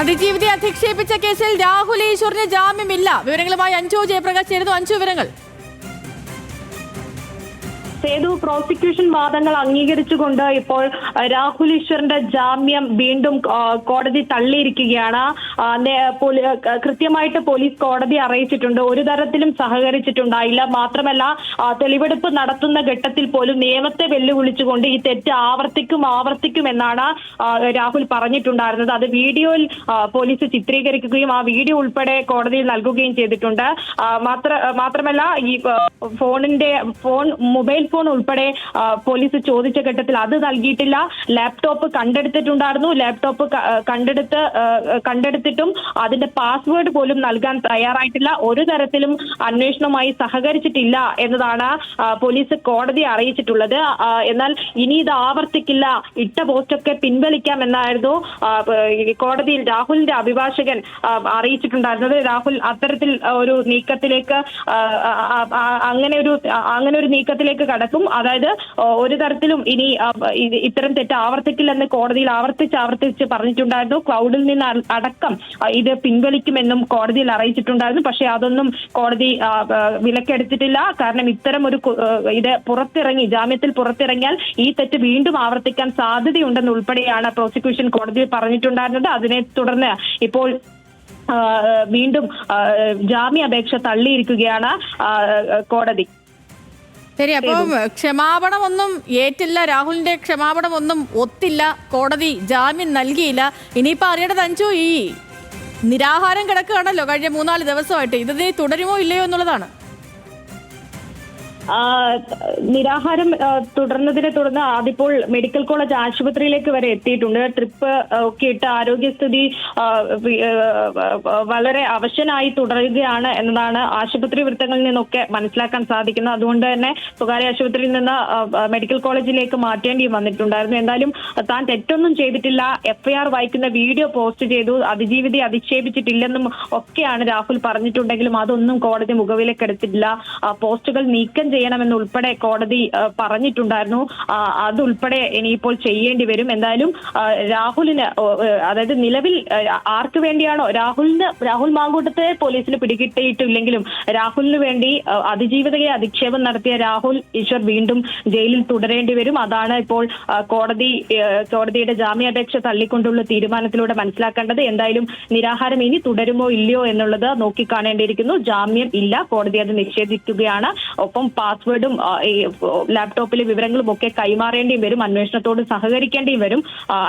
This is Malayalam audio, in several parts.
അതിജീവിതയെ അധിക്ഷേപിച്ച കേസിൽ രാഹുൽ ഈശ്വറിന് ജാമ്യമില്ല. വിവരങ്ങളുമായി അഞ്ചു ജയപ്രകാശ് ചേരുന്നു. അഞ്ചു വിവരങ്ങൾ. സേതു പ്രോസിക്യൂഷൻ വാദങ്ങൾ അംഗീകരിച്ചുകൊണ്ട് ഇപ്പോൾ രാഹുൽ ഈശ്വറിന്റെ ജാമ്യം വീണ്ടും കോടതി തള്ളിയിരിക്കുകയാണ്. കൃത്യമായിട്ട് പോലീസ് കോടതി അറിയിച്ചിട്ടുണ്ട്. ഒരു തരത്തിലും സഹകരിച്ചിട്ടുണ്ടായില്ല. മാത്രമല്ല തെളിവെടുപ്പ് നടത്തുന്ന ഘട്ടത്തിൽ പോലും നിയമത്തെ വെല്ലുവിളിച്ചുകൊണ്ട് ഈ തെറ്റ് ആവർത്തിക്കും ആവർത്തിക്കും എന്നാണ് രാഹുൽ പറഞ്ഞിട്ടുണ്ടായിരുന്നത്. അത് വീഡിയോയിൽ പോലീസ് ചിത്രീകരിക്കുകയും ആ വീഡിയോ ഉൾപ്പെടെ കോടതിയിൽ നൽകുകയും ചെയ്തിട്ടുണ്ട്. മാത്ര മാത്രമല്ല ഈ ഫോണിന്റെ ഫോൺ മൊബൈൽ ഫോൺ ഉൾപ്പെടെ പോലീസ് ചോദിച്ച ഘട്ടത്തിൽ അത് നൽകിയിട്ടില്ല. ലാപ്ടോപ്പ് കണ്ടെടുത്തിട്ടുണ്ടായിരുന്നു. ലാപ്ടോപ്പ് കണ്ടെടുത്ത് കണ്ടെടുത്തിട്ടും അതിന്റെ പാസ്വേഡ് പോലും നൽകാൻ തയ്യാറായിട്ടില്ല. ഒരു തരത്തിലും അന്വേഷണവുമായി സഹകരിച്ചിട്ടില്ല എന്നതാണ് പോലീസ് കോടതിയെ അറിയിച്ചിട്ടുള്ളത്. എന്നാൽ ഇനി ഇത് ആവർത്തിക്കില്ല. ഇട്ട പോസ്റ്റൊക്കെ പിൻവലിക്കാം എന്നായിരുന്നു കോടതിയിൽ രാഹുലിന്റെ അഭിഭാഷകൻ അറിയിച്ചിട്ടുണ്ടായിരുന്നത്. രാഹുൽ അത്തരത്തിൽ ഒരു നീക്കത്തിലേക്ക് അങ്ങനെ ഒരു അങ്ങനെ ഒരു നീക്കത്തിലേക്ക് കടക്കും അതായത് ഒരു തരത്തിലും ഇനി ഇത്തരം തെറ്റ് ആവർത്തിക്കില്ലെന്ന് കോടതിയിൽ ആവർത്തിച്ച് ആവർത്തിച്ച് പറഞ്ഞിട്ടുണ്ടായിരുന്നു. ക്ലൗഡിൽ നിന്ന് അടക്കം ഇത് പിൻവലിക്കുമെന്നും കോടതിയിൽ അറിയിച്ചിട്ടുണ്ടായിരുന്നു. പക്ഷേ അതൊന്നും കോടതി വിലക്കെടുത്തിട്ടില്ല. കാരണം ഇത്തരം ഒരു ഇത് പുറത്തിറങ്ങി ജാമ്യത്തിൽ പുറത്തിറങ്ങിയാൽ ഈ തെറ്റ് വീണ്ടും ആവർത്തിക്കാൻ സാധ്യതയുണ്ടെന്ന് ഉൾപ്പെടെയാണ് പ്രോസിക്യൂഷൻ കോടതിയിൽ പറഞ്ഞിട്ടുണ്ടായിരുന്നത്. അതിനെ തുടർന്ന് ഇപ്പോൾ വീണ്ടും ജാമ്യ ജാമ്യാപേക്ഷ തള്ളിയിരിക്കുകയാണ് കോടതി. ശരി അപ്പം ക്ഷമാപണമൊന്നും ഏറ്റില്ല. രാഹുലിന്റെ ക്ഷമാപണമൊന്നും ഒത്തില്ല. കോടതി ജാമ്യം നൽകിയില്ല. ഇനിയിപ്പോ അറിയേണ്ടത് അഞ്ചു ഈ നിരാഹാരം കിടക്കുകയാണല്ലോ കഴിഞ്ഞ മൂന്നാൽ ദിവസമായിട്ട്. ഇത് തുടരുമോ ഇല്ലയോ എന്നുള്ളതാണ്. നിരാഹാരം തുടർന്നതിനെ തുടർന്ന് ആദ്യപ്പോൾ മെഡിക്കൽ കോളേജ് ആശുപത്രിയിലേക്ക് വരെ എത്തിയിട്ടുണ്ട്. ട്രിപ്പ് ഒക്കെ ഇട്ട് ആരോഗ്യസ്ഥിതി വളരെ അവശനായി തുടരുകയാണ് എന്നതാണ് ആശുപത്രി വൃത്തങ്ങളിൽ നിന്നൊക്കെ മനസ്സിലാക്കാൻ സാധിക്കുന്നത്. അതുകൊണ്ട് തന്നെ സ്വകാര്യ ആശുപത്രിയിൽ നിന്ന് മെഡിക്കൽ കോളേജിലേക്ക് മാറ്റേണ്ടി വന്നിട്ടുണ്ടായിരുന്നു. എന്തായാലും താൻ തെറ്റൊന്നും ചെയ്തിട്ടില്ല. എഫ്ഐആർ വായിക്കുന്ന വീഡിയോ പോസ്റ്റ് ചെയ്തു. അതിജീവിതി അധിക്ഷേപിച്ചിട്ടില്ലെന്നും ഒക്കെയാണ് രാഹുൽ പറഞ്ഞിട്ടുണ്ടെങ്കിലും അതൊന്നും കോടതി മുഖവിലേക്കെടുത്തിട്ടില്ല പോസ്റ്റുകൾ നീക്കം ചെയ്യണമെന്ന് ഉൾപ്പെടെ കോടതി പറഞ്ഞിട്ടുണ്ടായിരുന്നു. അതുൾപ്പെടെ ഇനിയിപ്പോൾ ചെയ്യേണ്ടി വരും. എന്തായാലും രാഹുലിന് അതായത് നിലവിൽ ആർക്ക് വേണ്ടിയാണോ രാഹുലിന് രാഹുൽ മാങ്കൂട്ടത്തെ പോലീസിന് പിടികിട്ടിയിട്ടില്ലെങ്കിലും രാഹുലിന് വേണ്ടി അതിജീവിതയെ അധിക്ഷേപം നടത്തിയ രാഹുൽ ഈശ്വർ വീണ്ടും ജയിലിൽ തുടരേണ്ടി വരും. അതാണ് ഇപ്പോൾ കോടതി കോടതിയുടെ ജാമ്യാപേക്ഷ തള്ളിക്കൊണ്ടുള്ള തീരുമാനത്തിലൂടെ മനസ്സിലാക്കേണ്ടത്. എന്തായാലും നിരാഹാരം ഇനി തുടരുമോ ഇല്ലയോ എന്നുള്ളത് നോക്കിക്കാണേണ്ടിയിരിക്കുന്നു. ജാമ്യം ഇല്ല. കോടതി അത് നിഷേധിക്കുകയാണ്. ഒപ്പം പാസ്വേഡും ലാപ്ടോപ്പിലെ വിവരങ്ങളും ഒക്കെ കൈമാറേണ്ടിയും വരും. അന്വേഷണത്തോട് സഹകരിക്കേണ്ടിയും വരും.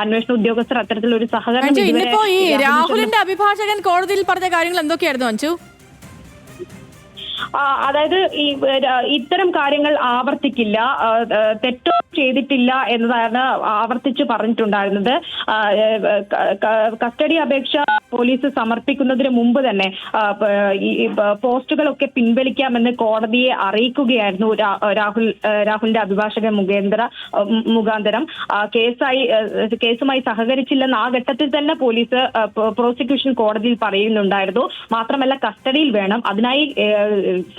അന്വേഷണ ഉദ്യോഗസ്ഥർ അത്തരത്തിലൊരു സഹകരണം ഇന്നിപ്പോ ഈ രാഹുലിന്റെ അഭിഭാഷകൻ കോടതിയിൽ പറഞ്ഞ കാര്യങ്ങൾ എന്തൊക്കെയായിരുന്നു അഞ്ചു അതായത് ഈ ഇത്തരം കാര്യങ്ങൾ ആവർത്തിക്കില്ല. തെറ്റോ ചെയ്തിട്ടില്ല എന്നതാണ് ആവർത്തിച്ച് പറഞ്ഞിട്ടുണ്ടായിരുന്നത്. കസ്റ്റഡി അപേക്ഷ പോലീസ് സമർപ്പിക്കുന്നതിന് മുമ്പ് തന്നെ പോസ്റ്റുകളൊക്കെ പിൻവലിക്കാമെന്ന് കോടതിയെ അറിയിക്കുകയായിരുന്നു രാഹുൽ രാഹുലിന്റെ അഭിഭാഷകൻ മുഖേന്ദ്ര മുഖാന്തരം. കേസായി കേസുമായി സഹകരിച്ചില്ലെന്ന് ആ ഘട്ടത്തിൽ തന്നെ പോലീസ് പ്രോസിക്യൂഷൻ കോടതിയിൽ പറയുന്നുണ്ടായിരുന്നു. മാത്രമല്ല കസ്റ്റഡിയിൽ വേണം. അതിനായി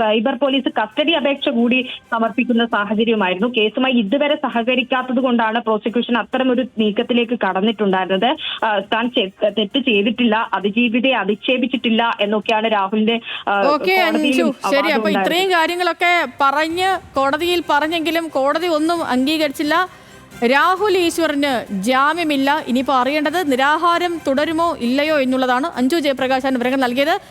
സൈബർ പോലീസ് കസ്റ്റഡി അപേക്ഷ കൂടി സമർപ്പിക്കുന്ന സാഹചര്യമായിരുന്നു. കേസുമായി ഇതുവരെ സഹകരിക്കാത്തത് കൊണ്ടാണ് പ്രോസിക്യൂഷൻ അത്തരം ഒരു നീക്കത്തിലേക്ക് കടന്നിട്ടുണ്ടായിരുന്നത്. താൻ തെറ്റ് ചെയ്തിട്ടില്ല അതിജീവിതയെ അധിക്ഷേപിച്ചിട്ടില്ല എന്നൊക്കെയാണ് രാഹുലിന്റെ ശരി അപ്പൊ ഇത്രയും കാര്യങ്ങളൊക്കെ പറഞ്ഞ് കോടതിയിൽ പറഞ്ഞെങ്കിലും കോടതി ഒന്നും അംഗീകരിച്ചില്ല. രാഹുൽ ഈശ്വറിന് ജാമ്യമില്ല. ഇനിയിപ്പോൾ അറിയേണ്ടത് നിരാഹാരം തുടരുമോ ഇല്ലയോ എന്നുള്ളതാണ് അഞ്ജു ജയപ്രകാശാൻ വിവരങ്ങൾ നൽകിയത്.